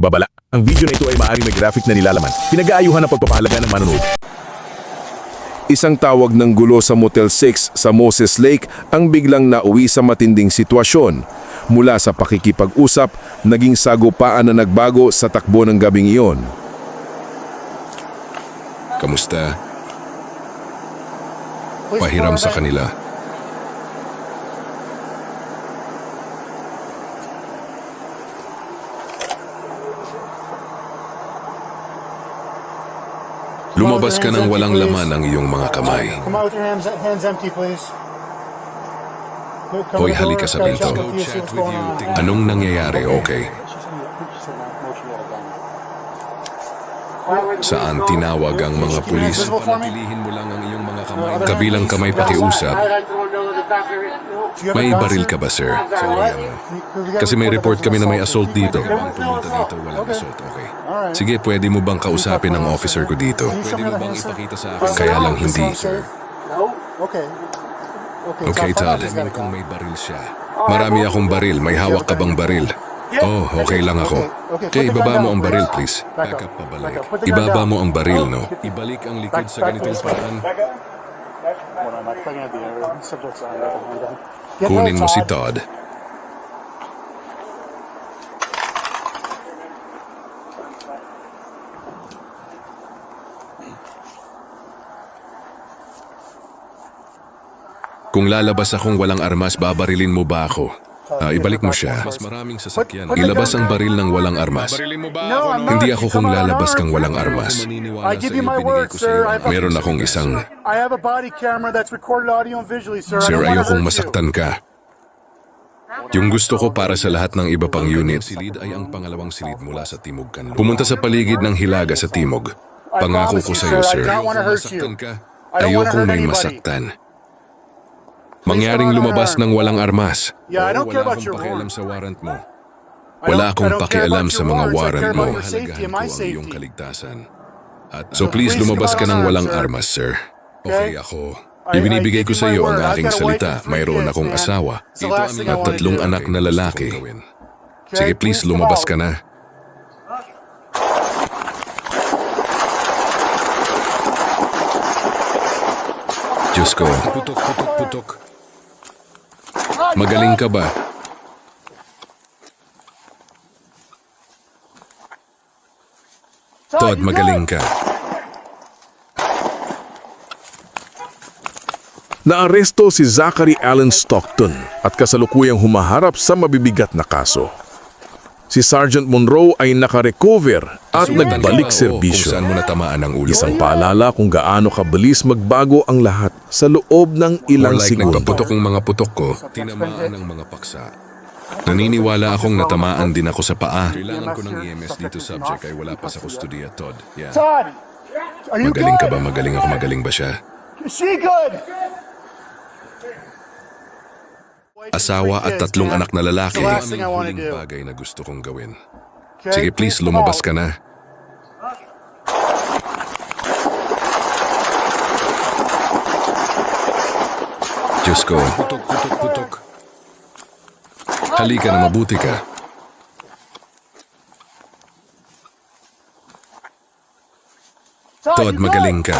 Babala, ang video na ito ay maaaring may graphic na nilalaman. Pinag-aayuhan ang pagpapahalaga ng manonood. Isang tawag ng gulo sa Motel 6 sa Moses Lake ang biglang nauwi sa matinding sitwasyon. Mula sa pakikipag-usap, naging sagupaan na nagbago sa takbo ng gabing iyon. Kamusta? Pahiram sa kanila. Lumabas ka ng walang laman ang iyong mga kamay. Hoy, halika sa on. Anong nangyayari, okay? Saan tinawag ang mga pulis? Visible for me? Panatilihin mo lang ang iyong mga kamay. Kabilang kamay pakiusap. May baril ka ba, sir? Kasi may report kami na may assault dito. Pumunta dito, walang assault, okay? Sige, pwede mo bang kausapin ang officer ko dito? Pwede mo bang ipakita sa akin? Kaya lang hindi, sir. Okay. Okay, this guy. kung may baril siya. Marami akong baril. May hawak ka bang baril? Oh, okay lang ako. Okay, ibaba mo ang baril, please. Back up pabalik. Ibaba mo ang baril, no? Ibalik ang likod sa ganitong paraan. On, I'm thinking of the other subjects on it. Get Kunin mo si. Todd. Kung lalabas akong walang armas, babarilin mo ba ako? Ah, ibalik mo siya. Mas maraming sasakyan. Ilabas ang baril ng walang armas. No. Hindi ako kung lalabas kang walang armas. I give you my word, sir. Meron akong isang... I have a body camera that's recorded audio and visually, sir. Sir, ayokong masaktan ka. Yung gusto ko para sa lahat ng iba pang unit. silid ay ang pangalawang silid mula sa Timog Kanluran. Pumunta sa paligid ng Hilaga sa Timog. Pangako ko sa iyo, sir. Ayokong may anybody. masaktan. Mangyaring lumabas ng walang armas. Yeah, I don't care Wala about akong your pakialam warrant. sa warrant mo. Wala akong pakialam sa mga warrant mo. Halagahan ko ang iyong kaligtasan. At so please lumabas ka ng walang armas, sir. Okay ako. Ibinibigay ko sa iyo ang aking salita. Mayroon akong asawa. At tatlong anak na lalaki. Sige, please lumabas ka na. Diyos ko. Putok, putok, putok. Magaling ka ba? Todd, magaling ka. Naaresto si Zachary Allen Stockton at kasalukuyang humaharap sa mabibigat na kaso. Si Sergeant Monroe ay nakarecover at nagbalik serbisyo. Kung saan mo natamaan ang ulo. Isang paalala kung gaano kabilis magbago ang lahat sa loob ng More ilang like segundo. nagpaputok ang mga putok ko, tinamaan ang mga paksa. Naniniwala akong natamaan din ako sa paa. Kailangan ko ng EMS dito subject ay wala pa sa kustodiya, Todd. Yeah. Todd, are you Magaling ka ba? Magaling ako. Magaling ba siya? Is she good? Asawa at tatlong anak na lalaki. I Ang huling bagay na gusto kong gawin. Sige, please, lumabas ka na. Diyos ko. Halika na mabuti ka. Todd, magaling ka.